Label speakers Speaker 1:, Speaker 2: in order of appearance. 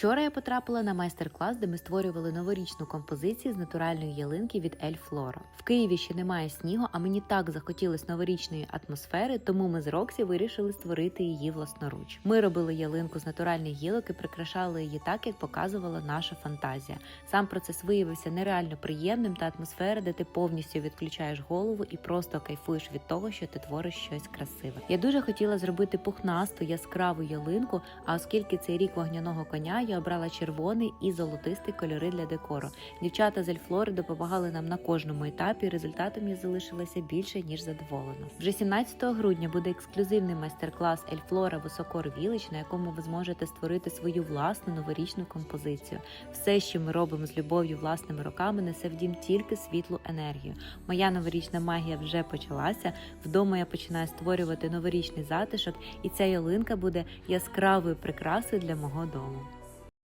Speaker 1: Вчора я потрапила на майстер-клас, де ми створювали новорічну композицію з натуральної ялинки від Ель Флора. В Києві ще немає снігу, а мені так захотілось новорічної атмосфери, тому ми з Роксі вирішили створити її власноруч. Ми робили ялинку з натуральних гілок і прикрашали її так, як показувала наша фантазія. Сам процес виявився нереально приємним та атмосфера, де ти повністю відключаєш голову і просто кайфуєш від того, що ти твориш щось красиве. Я дуже хотіла зробити пухнасту яскраву ялинку. А оскільки цей рік вогняного коня, я обрала червоний і золотистий кольори для декору. Дівчата з Ельфлори допомагали нам на кожному етапі. Результатом я залишилася більше ніж задоволена. Вже 17 грудня буде ексклюзивний майстер-клас Ельфлора Високор Вілич, на якому ви зможете створити свою власну новорічну композицію. Все, що ми робимо з любов'ю власними руками, несе в дім тільки світлу енергію. Моя новорічна магія вже почалася. Вдома я починаю створювати новорічний затишок, і ця ялинка буде яскравою прикрасою для мого дому.